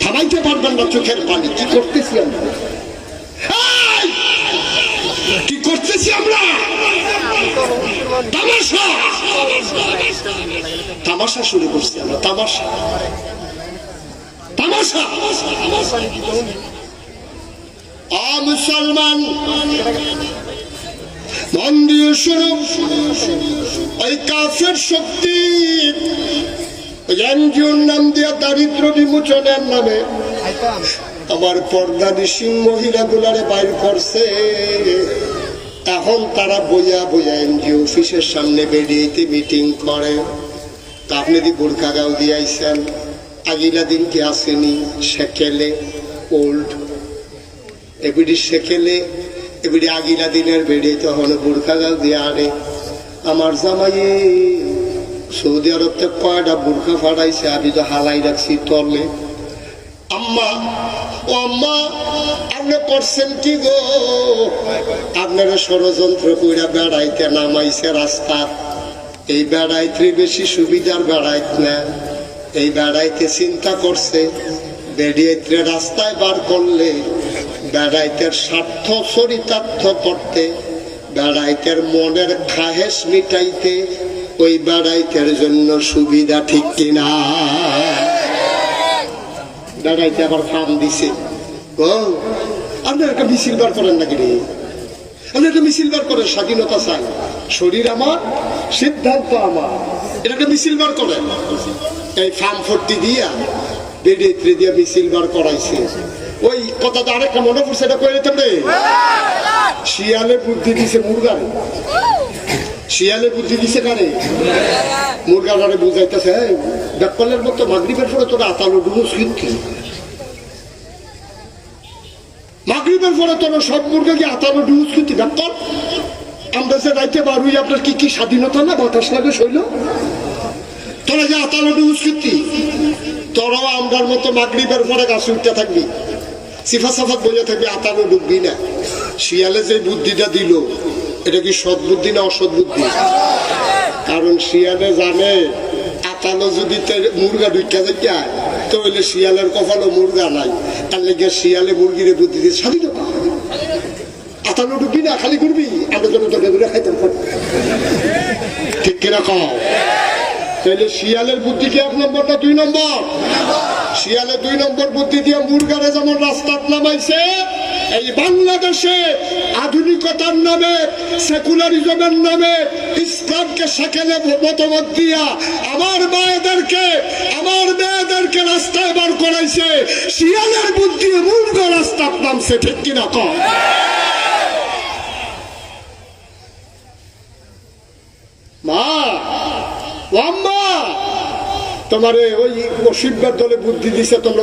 থামাইতে পারবেন না চোখের পানি। কি করতেছি আমরা? কি করতেছি আমরা? তামাশা! তামাশা শুরু করছি আমরা, তামাশা। তামাশা! আ মুসলমান মন দিয়ে শুরু ওই কাফের শক্তি এনজিওর নাম দিয়া দারিদ্র বিমোচনের নামে আমার পর্দা নিশিং মহিলাগুলারে বাইর করছে। এখন তারা বইয়া বইয়া এনজিও অফিসের সামনে বেরিয়েতে মিটিং করে। তা আপনি দি বোরখা গাও দিয়াইছেন আগিলা দিন কি আসেনি? সেকেলে, ওল্ড। এবিডি সেকেলে, এবিডি আগিলা দিনের বেরিয়ে তখন বোরখা গাও দিয়া আনে। আমার জামাইয়ে সৌদি আরব থেকে কয়টা বোরখা ফাটাইছে, আমি তো হালাই রাখছি তলে। আম্মা, ও আম্মা, আপনি করছেন কি গো? আপনারা ষড়যন্ত্র কইরা বেড়াইতে নামাইছে রাস্তা। এই বেড়াইতে বেশি সুবিধার বেড়াইত না। এই বেড়াইতে চিন্তা করছে বেরিয়েতে রাস্তায় বার করলে বেড়াইতের স্বার্থ চরিতার্থ করতে, বেড়াইতের মনের খাহেস মিটাইতে ওই বেড়াইতের জন্য সুবিধা ঠিক কিনা? বেড়াইতে আবার ফার্ম দিছে। ও, আপনি একটা মিছিল বার করেন নাকি রে? আপনি একটা মিছিল বার করেন, স্বাধীনতা চাই শরীর আমার, সিদ্ধান্ত আমার। এটা একটা মিছিল বার করেন। এই ফার্ম ফর্টি দিয়া বেডিয়ে দিয়া মিছিল বার করাইছে। ওই কথাটা আরেকটা মনে পড়ছে, এটা কয়ে যেতে শিয়ালে বুদ্ধি দিছে মুরগারে শিয়ালে বুদ্ধি দিছে কারে? মুরগারে বুঝাইতেছে বেকলের মতো মাগরিবের পরে তোরা আতালো ডুবুস কিন্তু? মাগরিবের পরে তোরা সব মুরগা গিয়ে আতালো ডুবুস কিন্তু? বেকল আমরা যে রাইতে বারুই আপনার কি কি স্বাধীনতা না বাতাস লাগে শৈল? তোরা যে আতালো ডুবুস কিন্তু, তোরাও আমরার মতো মাগরিবের পরে গাছ উঠতে থাকবি। সিফা সাফাত বইয়া থাকবি, আতালো ডুববি না। শিয়ালে যে বুদ্ধিটা দিল এটা কি সৎ বুদ্ধি না অসৎ বুদ্ধি কারণ শিয়ালে জানে আতালো যদি মুরগা ঢুকা যায় তো হইলে শিয়ালের কপালও মুরগা নাই। তার লেগে শিয়ালে মুরগিরে বুদ্ধি দিয়ে স্বাধীনতা। আতালো ঢুকবি না, খালি করবি আমরা যেন তোকে ঘুরে খাইতাম। ঠিক কিনা কও? তাহলে শিয়ালের বুদ্ধি কি এক নম্বর না দুই নম্বর? শিয়ালে দুই নম্বর বুদ্ধি দিয়ে মুরগারে যেমন রাস্তাত নামাইছে এই বাংলাদেশে আধুনিকতার নামে, সেকুলারিজমের নামে ইসলামকে সেখানে মতামত দিয়া আমার মায়েদেরকে, আমার মেয়েদেরকে রাস্তায় বার করাইছে। শিয়ালের বুদ্ধি মুরগা রাস্তার নামছে ঠিক কিনা কম মা তোমারে ওই অসিব্বার দলে বুদ্ধি দিছে তোমরা